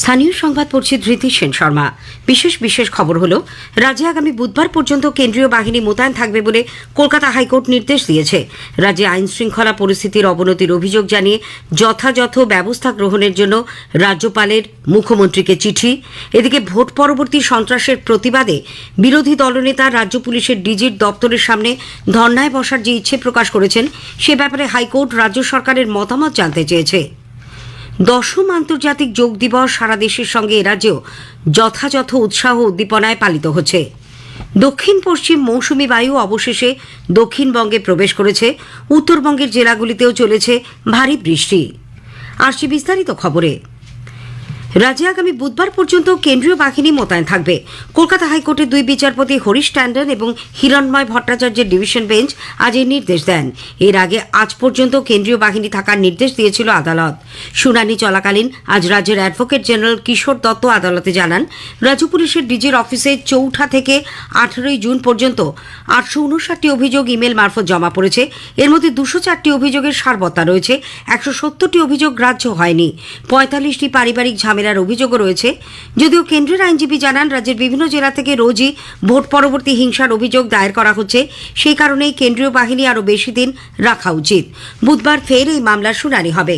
স্থানীয় সংবাদ পড়ছে ধৃতি সেন শর্মা। বিশেষ বিশেষ খবর হলো, রাজ্যে আগামী বুধবার পর্যন্ত কেন্দ্রীয় বাহিনী মোতায়েন থাকবে বলে কলকাতা হাইকোর্ট নির্দেশ দিয়েছে। রাজ্যে আইন শৃঙ্খলা পরিস্থিতির অবনতির অভিযোগ জানিয়ে যথাযথ ব্যবস্থা গ্রহণের জন্য রাজ্যপালের মুখ্যমন্ত্রীকে চিঠি। এদিকে ভোট পরবর্তী সন্ত্রাসের প্রতিবাদে বিরোধী দলনেতা রাজ্য পুলিশের ডিজির দপ্তরের সামনে ধর্নায় বসার যে ইচ্ছে প্রকাশ করেছেন, সে ব্যাপারে হাইকোর্ট রাজ্য সরকারের মতামত জানতে চেয়েছে। দশম আন্তর্জাতিক যোগ দিবস সারা দেশের সঙ্গে এরাজ্যেও রাজ্যেও যথাযথ উৎসাহ উদ্দীপনায় পালিত হচ্ছে। দক্ষিণ পশ্চিম মৌসুমি বায়ু অবশেষে দক্ষিণবঙ্গে প্রবেশ করেছে। উত্তরবঙ্গের জেলাগুলিতেও চলেছে ভারী বৃষ্টি। আসছি বিস্তারিত খবরে। রাজ্যে আগামী বুধবার পর্যন্ত কেন্দ্রীয় বাহিনী মোতায়েন থাকবে। কলকাতা হাইকোর্টের দুই বিচারপতি হরিশ ট্যান্ডন এবং হিরণময় ভট্টাচার্যের ডিভিশন বেঞ্চ আজ এই নির্দেশ দেন। এর আগে আজ পর্যন্ত কেন্দ্রীয় বাহিনী থাকার নির্দেশ দিয়েছিল আদালত। শুনানি চলাকালীন আজ রাজ্যের অ্যাডভোকেট জেনারেল কিশোর দত্ত আদালতে জানান, রাজ্য পুলিশের ডিজির অফিসে চৌঠা থেকে আঠেরোই জুন পর্যন্ত আটশো উনষাটটি অভিযোগ ইমেল মারফত জমা পড়েছে। এর মধ্যে দুশো চারটি অভিযোগের সারবত্তা রয়েছে, একশো সত্তরটি অভিযোগ গ্রাহ্য হয়নি। পঁয়তাল্লিশটি পারিবারিক ঝামেলার অভিযোগও রয়েছে। যদিও কেন্দ্রের আইনজীবী জানান, রাজ্যের বিভিন্ন জেলা থেকে রোজই ভোট পরবর্তী হিংসার অভিযোগ দায়ের করা হচ্ছে। সেই কারণেই কেন্দ্রীয় বাহিনী আরও বেশি দিন রাখা উচিত। বুধবার ফের এই মামলার শুনানি হবে।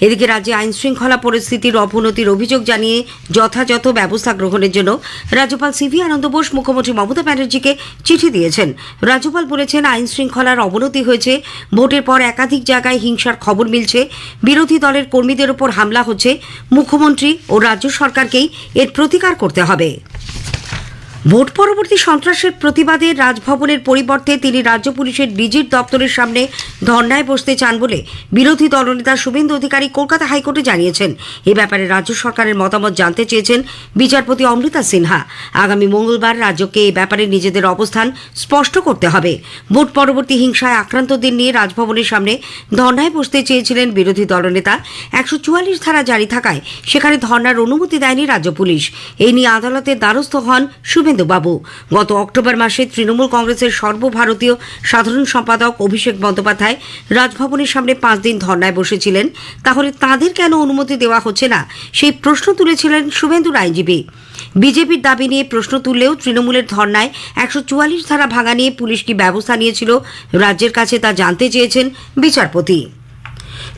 এদিকে রাজ্যে আইন শৃঙ্খলা পরিস্থিতির অবনতির অভিযোগ জানিয়ে যথাযথ ব্যবস্থা গ্রহণের জন্য রাজ্যপাল সিভি আনন্দ বোস, মুখ্যমন্ত্রী মমতা ব্যানার্জিকে চিঠি দিয়েছেন। রাজ্যপাল বলেছেন আইন শৃঙ্খলার অবনতি হয়েছে। ভোটের পর একাধিক জায়গায় হিংসার খবর মিলছে। বিরোধী দলের কর্মীদের ওপর হামলা হচ্ছে। মুখ্যমন্ত্রী ও রাজ্য সরকারকেই এর প্রতিকার করতে হবে। ভোট পরবর্তী সন্ত্রাসের প্রতিবাদে রাজভবনের পরিবর্তে তিনি রাজ্য পুলিশের ডিজির দপ্তরের সামনে ধর্নায় বসতে চান বলে বিরোধী দলনেতা শুভেন্দু অধিকারী কলকাতা হাইকোর্টে জানিয়েছেন। এ ব্যাপারে রাজ্য সরকারের মতামত জানতে চেয়েছেন বিচারপতি অমৃতা সিনহা। আগামী মঙ্গলবার রাজ্যকে এই ব্যাপারে নিজেদের অবস্থান স্পষ্ট করতে হবে। ভোট পরবর্তী হিংসায় আক্রান্তদের নিয়ে রাজভবনের সামনে ধর্নায় বসতে চেয়েছিলেন বিরোধী দলনেতা। একশো চুয়াল্লিশ ধারা জারি থাকায় সেখানে ধর্নার অনুমতি দেয়নি রাজ্য পুলিশ। এই নিয়ে আদালতের দ্বারস্থ হন শুভেন্দুবাবু গত অক্টোবর মাসে তৃণমূল কংগ্রেসের সর্বভারতীয় সাধারণ সম্পাদক অভিষেক বন্দ্যোপাধ্যায় রাজভবনের সামনে পাঁচ দিন ধর্নায় বসেছিলেন। তাহলে তাদের কেন অনুমতি দেওয়া হচ্ছে না? সেই প্রশ্ন তুলেছিলেন শুভেন্দুর আইনজীবী। বিজেপির দাবি নিয়ে প্রশ্ন তুললেও তৃণমূলের ধর্নায় একশো চুয়াল্লিশ ধারা ভাঙা নিয়ে পুলিশ কি ব্যবস্থা নিয়েছিল? রাজ্যের কাছে তা জানতে চেয়েছেন বিচারপতি।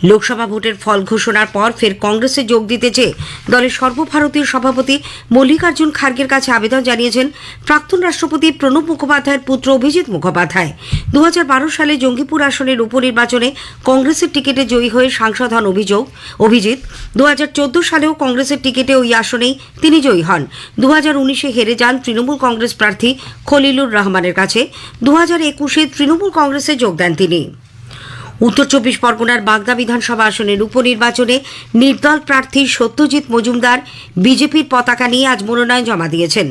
লোকসভা ভোটের ফল ঘোষণার পর ফের কংগ্রেসে যোগ দিতে চেয়ে দলের সর্বভারতীয় সভাপতি মল্লিকার্জুন খার্গের কাছে আবেদন জানিয়েছেন প্রাক্তন রাষ্ট্রপতি প্রণব মুখোপাধ্যায়ের পুত্র অভিজিৎ মুখোপাধ্যায়। দু হাজার বারো সালে জঙ্গিপুর আসনের উপনির্বাচনে কংগ্রেসের টিকিটে জয়ী হয়ে সাংসদ হন অভিযোগ। অভিজিৎ দু হাজার চৌদ্দ সালেও কংগ্রেসের টিকিটে ওই আসনেই তিনি জয়ী হন। দু উনিশে হেরে যান তৃণমূল কংগ্রেস প্রার্থী খলিলুর রহমানের কাছে। দু হাজার একুশে তৃণমূল কংগ্রেসে যোগ দেন তিনি। উত্তর চব্বিশ পরগনার বাগদা বিধানসভা আসনের উপনির্বাচনে নির্দল প্রার্থী সত্যজিৎ মজুমদার বিজেপির পতাকা নিয়ে আজ মনোনয়ন জমা দিয়েছেন।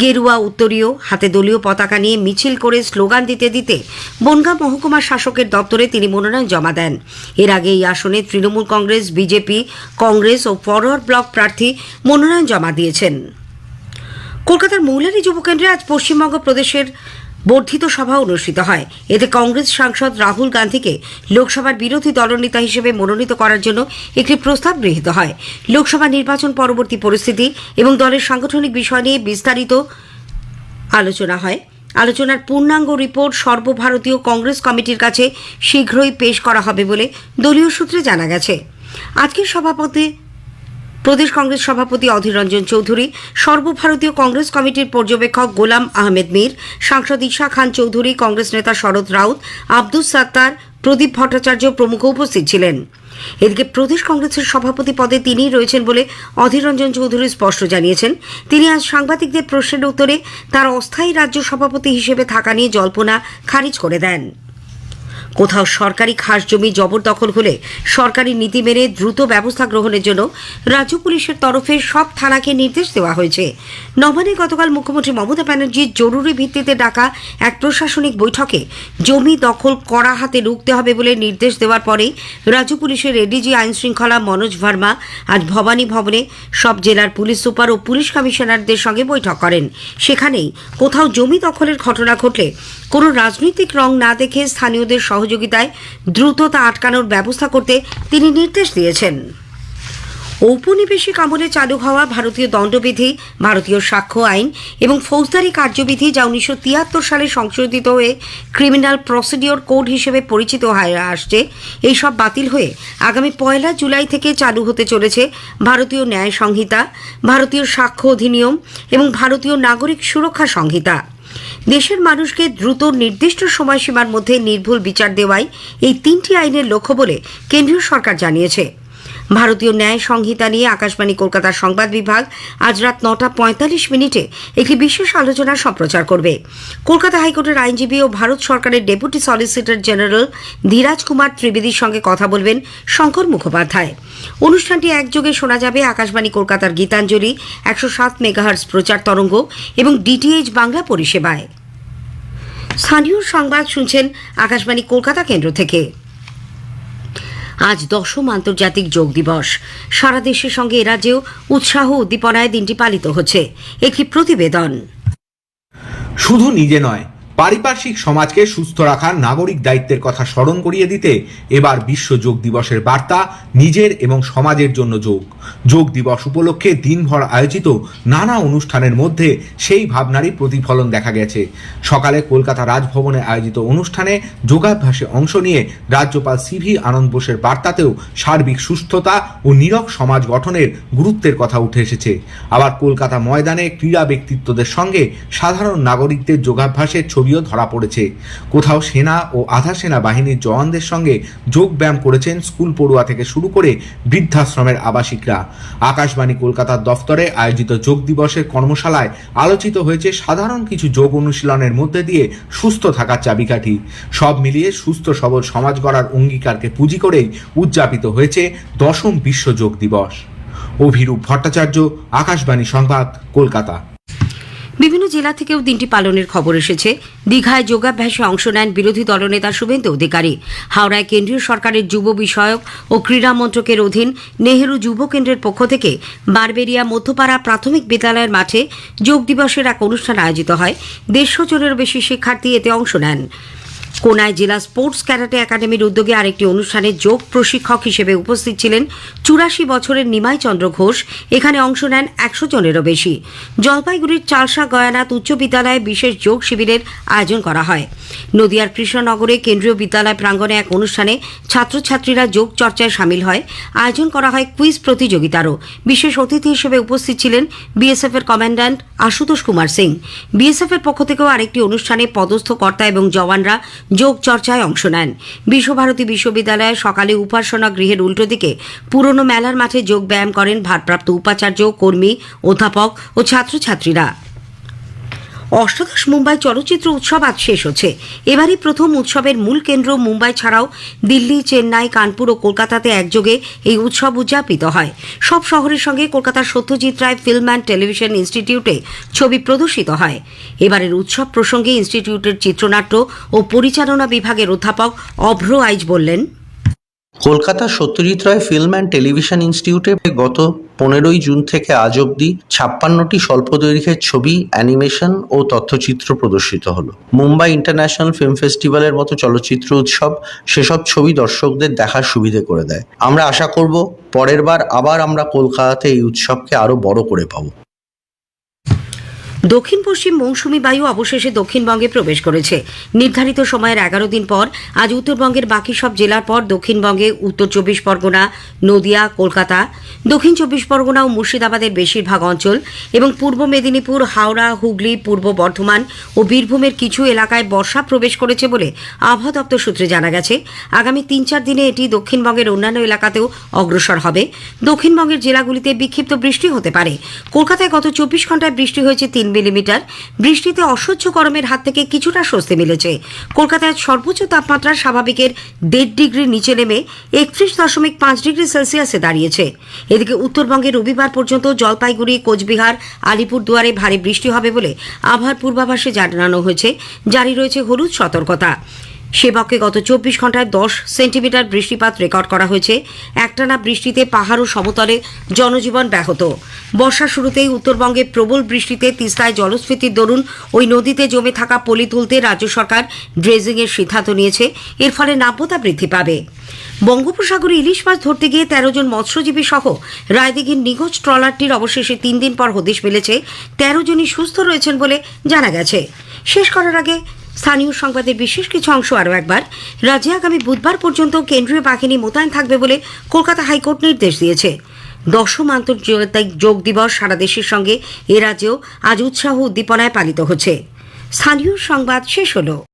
গেরুয়া উত্তরীয় হাতে দলীয় পতাকা নিয়ে মিছিল করে স্লোগান দিতে দিতে বনগাঁ মহকুমা শাসকের দপ্তরে তিনি মনোনয়ন জমা দেন। এর আগে এই আসনে তৃণমূল কংগ্রেস, বিজেপি, কংগ্রেস ও ফরওয়ার্ড ব্লক প্রার্থী মনোনয়ন জমা দিয়েছেন। কলকাতার মৌলারি যুবকেন্দ্রে আজ পশ্চিমবঙ্গ প্রদেশের বর্ধিত সভা অনুষ্ঠিত হয়। এতে কংগ্রেস সাংসদ রাহুল গান্ধীকে লোকসভার বিরোধী দলনেতা হিসেবে মনোনীত করার জন্য একটি প্রস্তাব গৃহীত হয়। লোকসভা নির্বাচন পরবর্তী পরিস্থিতি এবং দলের সাংগঠনিক বিষয় নিয়ে বিস্তারিত আলোচনা হয়। আলোচনার পূর্ণাঙ্গ রিপোর্ট সর্বভারতীয় কংগ্রেস কমিটির কাছে শীঘ্রই পেশ করা হবে বলে দলীয় সূত্রে জানা গেছে। আজকের সভাপতি প্রদেশ কংগ্রেস সভাপতি অধীর রঞ্জন চৌধুরী, সর্বভারতীয় কংগ্রেস কমিটির পর্যবেক্ষক গোলাম আহমেদ মীর, সাংসদ ঈশা খান চৌধুরী, কংগ্রেস নেতা শরৎ রাউত, আব্দুস সাত্তার, প্রদীপ ভট্টাচার্য প্রমুখ উপস্থিত ছিলেন। এদিকে প্রদেশ কংগ্রেসের সভাপতি পদে তিনিই রয়েছেন বলে অধীর রঞ্জন চৌধুরী স্পষ্ট জানিয়েছেন। তিনি আজ সাংবাদিকদের প্রশ্নের উত্তরে তার অস্থায়ী রাজ্য সভাপতি হিসেবে থাকা নিয়ে জল্পনা খারিজ করে দেন। কোথাও সরকারি খাস জমি জবরদখল হলে সরকারি নীতি মেনে দ্রুত ব্যবস্থা গ্রহণের জন্য রাজ্য পুলিশের তরফে সব থানাকে নির্দেশ দেওয়া হয়েছে। নবান্নে গতকাল মুখ্যমন্ত্রী মমতা ব্যানার্জির জরুরি ভিত্তিতে ডাকা এক প্রশাসনিক বৈঠকে জমি দখল কড়া হাতে রুখতে হবে বলে নির্দেশ দেওয়ার পরেই রাজ্য পুলিশের এডিজি আইন শৃঙ্খলা মনোজ ভার্মা আজ ভবানী ভবনে সব জেলার পুলিশ সুপার ও পুলিশ কমিশনারদের সঙ্গে বৈঠক করেন। সেখানেই কোথাও জমি দখলের ঘটনা ঘটলে কোনো রাজনৈতিক রং না দেখে স্থানীয়দের সহযোগিতায় দ্রুত তা আটকানোর ব্যবস্থা করতে তিনি নির্দেশ দিয়েছেন। ঔপনিবেশিক আমলে চালু হওয়া ভারতীয় দণ্ডবিধি, ভারতীয় সাক্ষ্য আইন এবং ফৌজদারি কার্যবিধি যা উনিশশো তিয়াত্তর সালে সংশোধিত হয়ে ক্রিমিনাল প্রসিডিওর কোড হিসেবে পরিচিত হয়ে আসছে এইসব বাতিল হয়ে আগামী পয়লা জুলাই থেকে চালু হতে চলেছে ভারতীয় ন্যায় সংহিতা, ভারতীয় সাক্ষ্য অধিনিয়ম এবং ভারতীয় নাগরিক সুরক্ষা সংহিতা। দেশের মানুষকে দ্রুত নির্দিষ্ট সময়সীমার মধ্যে নির্ভুল বিচার দেওয়াই এই তিনটি আইনের লক্ষ্য বলে কেন্দ্রীয় সরকার জানিয়েছে। ভারতীয় ন্যায় সংহিতা নিয়ে আকাশবাণী কলকাতার সংবাদ বিভাগ আজ রাত নটা পঁয়তাল্লিশ মিনিটে একটি বিশেষ আলোচনা সম্প্রচার করবে। কলকাতা হাইকোর্টের আইনজীবী ও ভারত সরকারের deputy solicitor general Dhiraj Kumar ত্রিবেদীর সঙ্গে কথা বলবেন শঙ্কর মুখোপাধ্যায়। অনুষ্ঠানটি একযোগে শোনা যাবে আকাশবাণী কলকাতার গীতাঞ্জলি, একশো সাত মেগাহার্স প্রচার তরঙ্গ এবং ডিটিএইচ বাংলা পরিষেবায়। স্থানীয় সংবাদ শুনছেন আকাশবাণী কলকাতা কেন্দ্র থেকে। আজ দশম আন্তর্জাতিক যোগ দিবস। সারা দেশের সঙ্গে এরাজ্যেও রাজ্যেও উৎসাহ উদ্দীপনায় দিনটি পালিত হচ্ছে। একটি প্রতিবেদন। শুধু নিজে নয় পারিপার্শ্বিক সমাজকে সুস্থ রাখার নাগরিক দায়িত্বের কথা স্মরণ করিয়ে দিতে এবার বিশ্ব যোগ দিবসের বার্তা নিজের এবং সমাজের জন্য যোগ। যোগ দিবস উপলক্ষে দিনভর আয়োজিত নানা অনুষ্ঠানের মধ্যে সেই ভাবনারই প্রতিফলন দেখা গেছে। সকালে কলকাতা রাজভবনে আয়োজিত অনুষ্ঠানে যোগাভ্যাসে অংশ নিয়ে রাজ্যপাল সিভি আনন্দ বোসের বার্তাতেও সার্বিক সুস্থতা ও নীরব সমাজ গঠনের গুরুত্বের কথা উঠে এসেছে। আবার কলকাতা ময়দানে ক্রীড়া ব্যক্তিত্বদের সঙ্গে সাধারণ নাগরিকদের যোগাভ্যাসের ছবিও ধরা পড়েছে। কোথাও সেনা ও আধা সেনা বাহিনীর জওয়ানদের সঙ্গে যোগ ব্যায়াম করেছেন স্কুল পড়ুয়া থেকে শুরু করে বৃদ্ধাশ্রমের আবাসিকরা। আকাশবাণী কলকাতার দফতরে আয়োজিত যোগ দিবসের কর্মশালায় আলোচিত হয়েছে সাধারণ কিছু যোগ অনুশীলনের মধ্যে দিয়ে সুস্থ থাকার চাবিকাঠি। সব মিলিয়ে সুস্থ সবল সমাজ গড়ার অঙ্গীকারকে পুঁজি করেই উদযাপিত হয়েছে দশম বিশ্ব যোগ দিবস। অভিরূপ ভট্টাচার্য, আকাশবাণী সংবাদ, কলকাতা। বিভিন্ন জেলা থেকেও দিনটি পালনের খবর এসেছে। দীঘায় যোগাভ্যাসে অংশ নেন বিরোধী দলনেতা শুভেন্দু অধিকারী। হাওড়ায় কেন্দ্রীয় সরকারের যুব বিষয়ক ও ক্রীড়া মন্ত্রকের অধীন নেহেরু যুব কেন্দ্রের পক্ষ থেকে বারবেরিয়া মধ্যপাড়া প্রাথমিক বিদ্যালয়ের মাঠে যোগ দিবসের এক অনুষ্ঠান আয়োজিত হয়। দেড়শো জনেরও বেশি শিক্ষার্থী এতে অংশ নেন। কোনায় জেলা স্পোর্টস ক্যারাটে একাডেমির উদ্যোগে আরেকটি অনুষ্ঠানে যোগ প্রশিক্ষক হিসেবে উপস্থিত ছিলেন চুরাশি বছরের নিমাই চন্দ্র ঘোষ। এখানে অংশ নেন একশো জনেরও বেশি। জলপাইগুড়ির চালসা গয়ানাথ উচ্চ বিদ্যালয়ে বিশেষ যোগ শিবিরের আয়োজন করা হয়। নদিয়ার কৃষ্ণনগরে কেন্দ্রীয় বিদ্যালয় প্রাঙ্গণে এক অনুষ্ঠানে ছাত্রছাত্রীরা যোগ চর্চায় সামিল হয়। আয়োজন করা হয় কুইজ প্রতিযোগিতারও। বিশেষ অতিথি হিসেবে উপস্থিত ছিলেন বিএসএফ এর কমান্ড্যান্ট আশুতোষ কুমার সিং। বিএসএফ এর পক্ষ থেকেও আরেকটি অনুষ্ঠানে পদস্থ কর্তা এবং জওয়ানরা যোগ চর্চায় অংশ নেন। বিশ্বভারতী বিশ্ববিদ্যালয়ে সকালে উপাসনা গৃহের উল্টো দিকে পুরনো মেলার মাঠে যোগ ব্যায়াম করেন ভারপ্রাপ্ত উপাচার্য, কর্মী, অধ্যাপক ও ছাত্রছাত্রীরা। অষ্টাদশ মুম্বাই চলচ্চিত্র উৎসব আজ শেষ হচ্ছে। এবারই প্রথম উৎসবের মূল কেন্দ্র মুম্বাই ছাড়াও দিল্লি, চেন্নাই, কানপুর ও কলকাতাতে একযোগে এই উৎসব উদযাপিত হয়। সব শহরের সঙ্গে কলকাতার Satyajit Ray film and television ইনস্টিটিউটে ছবি প্রদর্শিত হয়। এবারের উৎসব প্রসঙ্গে ইনস্টিটিউটের চিত্রনাট্য ও পরিচালনা বিভাগের অধ্যাপক অভ্র আইজ বললেন Kolkata Satyajit Ray film and television ইনস্টিটিউটে গত পনেরোই জুন থেকে আজ অব্দি ছাপ্পান্নটি স্বল্প স্বল্পদৈর্ঘ্যের ছবি, অ্যানিমেশন ও তথ্যচিত্র প্রদর্শিত হলো। মুম্বাই ইন্টারন্যাশনাল ফিল্ম ফেস্টিভ্যালের মতো চলচ্চিত্র উৎসব সেসব ছবি দর্শকদের দেখার সুবিধে করে দেয়। আমরা আশা করব, পরের বার আবার আমরা কলকাতাতে এই উৎসবকে আরও বড় করে পাবো। দক্ষিণ পশ্চিম মৌসুমি বায়ু অবশেষে দক্ষিণবঙ্গে প্রবেশ করেছে। নির্ধারিত সময়ের এগারো দিন পর আজ উত্তরবঙ্গের বাকি সব জেলার পর দক্ষিণবঙ্গে উত্তর চব্বিশ পরগনা, নদিয়া, কলকাতা, দক্ষিণ চব্বিশ পরগনা ও মুর্শিদাবাদের বেশিরভাগ অঞ্চল এবং পূর্ব মেদিনীপুর, হাওড়া, হুগলি, পূর্ব বর্ধমান ও বীরভূমের কিছু এলাকায় বর্ষা প্রবেশ করেছে বলে আবহাওয়া দপ্তর সূত্রে জানা গেছে। আগামী তিন চার দিনে এটি দক্ষিণবঙ্গের অন্যান্য এলাকাতেও অগ্রসর হবে। দক্ষিণবঙ্গের জেলাগুলিতে বিক্ষিপ্ত বৃষ্টি হতে পারে। কলকাতায় গত চব্বিশ ঘন্টায় বৃষ্টি হয়েছে তিন মিলিমিটার। বৃষ্টিতে অসহ্য গরমের হাত থেকে কিছুটা স্বস্তি মিলেছে। কলকাতায় সর্বোচ্চ তাপমাত্রা স্বাভাবিকের দেড় ডিগ্রি নিচে নেমে একত্রিশ দশমিক পাঁচ ডিগ্রি সেলসিয়াসে দাঁড়িয়েছে। এদিকে উত্তরবঙ্গে রবিবার পর্যন্ত জলপাইগুড়ি, কোচবিহার, আলিপুরদুয়ারে ভারী বৃষ্টি হবে বলে আবহাওয়ার পূর্বাভাসে জানানো হয়েছে। জারি রয়েছে হলুদ সতর্কতা। সেবককে গত চব্বিশ ঘন্টায় দশ সেন্টিমিটার বৃষ্টিপাত রেকর্ড করা হয়েছে। একটানা বৃষ্টিতে পাহাড় ও সমতলে জনজীবন ব্যাহত। বর্ষার শুরুতেই উত্তরবঙ্গে প্রবল বৃষ্টিতে তিস্তায় জলস্ফীতির দরুন ওই নদীতে জমে থাকা পলি তুলতে রাজ্য সরকার ড্রেজিংয়ের সিদ্ধান্ত নিয়েছে। এর ফলে নাব্যতা বৃদ্ধি পাবে। বঙ্গোপসাগরে ইলিশ মাছ ধরতে গিয়ে তেরো জন মৎস্যজীবী সহ রায়দিঘির নিখোঁজ ট্রলারটির অবশেষে তিন দিন পর হদিশ মিলেছে। তেরো জনই সুস্থ রয়েছেন বলে জানা গেছে। শেষ করার আগে স্থানীয় সংবাদের বিশেষ কিছু অংশ আরও একবার। রাজ্যে আগামী বুধবার পর্যন্ত কেন্দ্রীয় বাহিনী মোতায়েন থাকবে বলে কলকাতা হাইকোর্ট নির্দেশ দিয়েছে। দশম আন্তর্জাতিক যোগ দিবস সারা দেশের সঙ্গে, এ রাজ্যেও আজ উৎসাহ উদ্দীপনায় পালিত হচ্ছে। স্থানীয় সংবাদ শেষ হলো।